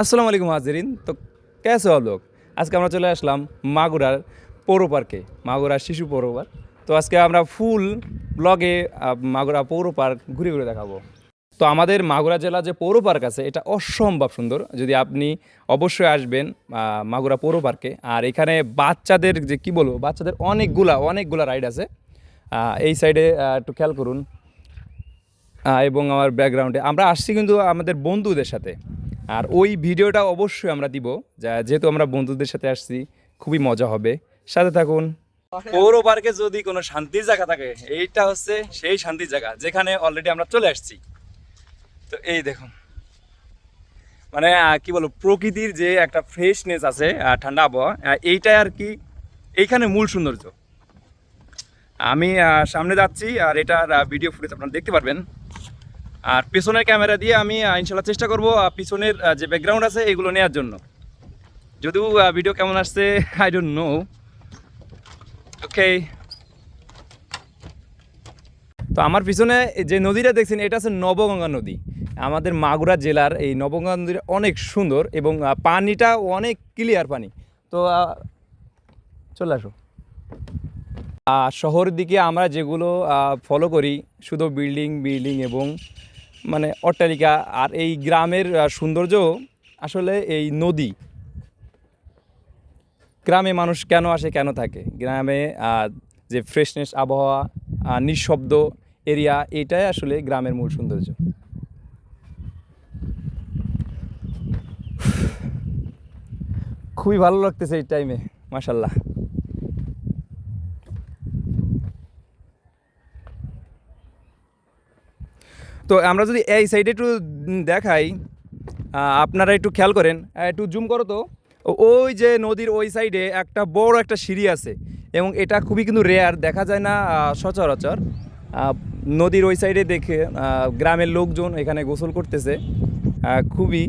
আসসালামু আলাইকুম হাজরিন। তো কেসে হল লোক, আজকে আমরা চলে আসলাম মাগুরার পৌর পার্কে, মাগুরার শিশু পৌর পার্ক। তো আজকে আমরা ফুল ব্লগে মাগুরা পৌর পার্ক ঘুরে ঘুরে দেখাবো। তো আমাদের মাগুরা জেলা যে পৌর পার্ক আছে, এটা অসম্ভব সুন্দর। যদি আপনি অবশ্যই আসবেন মাগুরা পৌর পার্কে, আর এখানে বাচ্চাদের যে কি বলব, বাচ্চাদের অনেকগুলা অনেকগুলা রাইড আছে। এই সাইডে একটু খেয়াল করুন। এবং আমার ব্যাকগ্রাউন্ডে আমরা আসছি কিন্তু আমাদের বন্ধুদের সাথে। আর ওই ভিডিওটা অবশ্যই আমরা দিব যেহেতু আমরা বন্ধুদের সাথে আসছি, খুবই মজা হবে। সাথে থাকুন। পৌর পার্কে যদি কোনো শান্তির জায়গা থাকে, এইটা হচ্ছে সেই শান্তির জায়গা, যেখানে অলরেডি আমরা চলে আসছি। তো এই দেখুন। মানে কি বলব, প্রকৃতির যে একটা ফ্রেশনেস আছে ঠান্ডা আবহাওয়া এইটাই আর কি এইখানে মূল সৌন্দর্য। আমি সামনে যাচ্ছি, আর এটার ভিডিও ফুটেজ আপনারা দেখতে পারবেন। আর পেছনের ক্যামেরা দিয়ে আমি ইনশাল্লাহ চেষ্টা করব পিছনের যে ব্যাকগ্রাউন্ড আছে এগুলো নেওয়ার জন্য। যদিও ভিডিও কেমন আসছে আই ডোন্ট নো ওকে তো আমার পিছনে যে নদীটা দেখছেন, এটা হচ্ছে নবগঙ্গা নদী। আমাদের মাগুরা জেলার এই নবগঙ্গা নদীটা অনেক সুন্দর এবং পানিটা অনেক ক্লিয়ার পানি। তো চলে আসো। শহরের দিকে আমরা যেগুলো ফলো করি, শুধু বিল্ডিং বিল্ডিং এবং মানে অট্টালিকা আর এই গ্রামের সৌন্দর্য আসলে এই নদী। গ্রামে মানুষ কেন আসে, কেন থাকে? গ্রামে যে ফ্রেশনেস আবহাওয়া নিঃশব্দ এরিয়া এটাই আসলে গ্রামের মূল সৌন্দর্য। খুবই ভালো লাগতেছে এই টাইমে মাসাল্লাহ তো আমরা যদি এই সাইডে একটু দেখাই আপনারা একটু খেয়াল করেন একটু জুম করো তো। ওই যে নদীর ওই সাইডে একটা বড় একটা সিঁড়ি আছে, এবং এটা খুবই কিন্তু রেয়ার দেখা যায় না সচরাচর। নদীর ওই সাইডে দেখে গ্রামের লোকজন এখানে গোসল করতেছে খুবই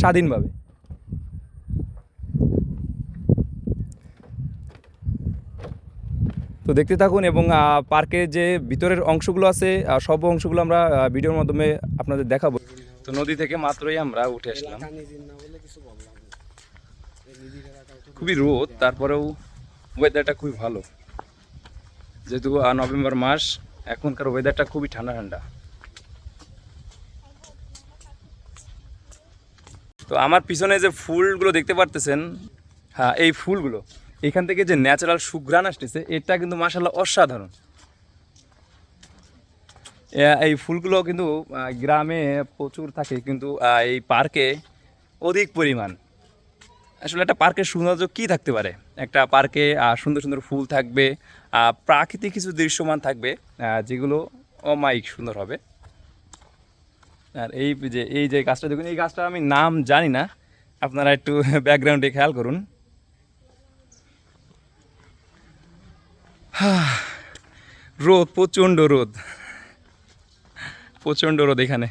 স্বাধীনভাবে। তো দেখতে থাকুন এবং পার্কের যে ভিতরের অংশগুলো আছে সব অংশগুলো আমরা ভিডিওর মাধ্যমে আপনাদের দেখাবো। তো নদী থেকে মাত্রই আমরা উঠে আসলাম। খুবই রোদ, তারপরেও ওয়েদারটা খুবই ভালো। যেহেতু নভেম্বর মাস, এখনকার ওয়েদারটা খুবই ঠান্ডা ঠান্ডা। তো আমার পিছনে যে ফুলগুলো দেখতে পারতেছেন হ্যাঁ এই ফুলগুলো। এখান থেকে যে ন্যাচারাল সুঘ্রাণ আসতেছে, এটা কিন্তু মাসাল্লাহ অসাধারণ। এই ফুলগুলো কিন্তু গ্রামে প্রচুর থাকে, কিন্তু এই পার্কে অধিক পরিমাণ। আসলে একটা পার্কের সৌন্দর্য কী থাকতে পারে? একটা পার্কে সুন্দর সুন্দর ফুল থাকবে প্রাকৃতিক কিছু দৃশ্যমান থাকবে যেগুলো অমায়িক সুন্দর হবে। আর এই যে এই যে গাছটা দেখুন, এই গাছটা আমি নাম জানি না। আপনারা একটু ব্যাকগ্রাউন্ডে খেয়াল করুন। রোদ প্রচণ্ড রোদ। প্রচণ্ড রোদ এখানে।